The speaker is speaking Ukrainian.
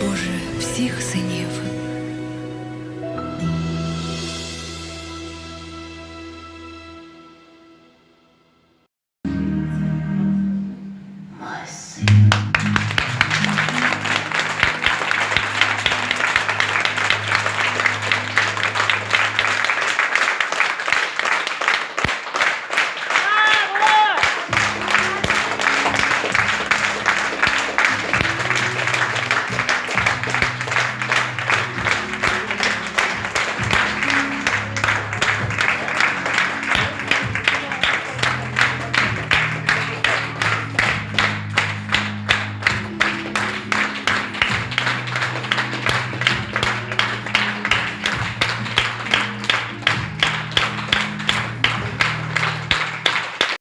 Боже, всіх синів.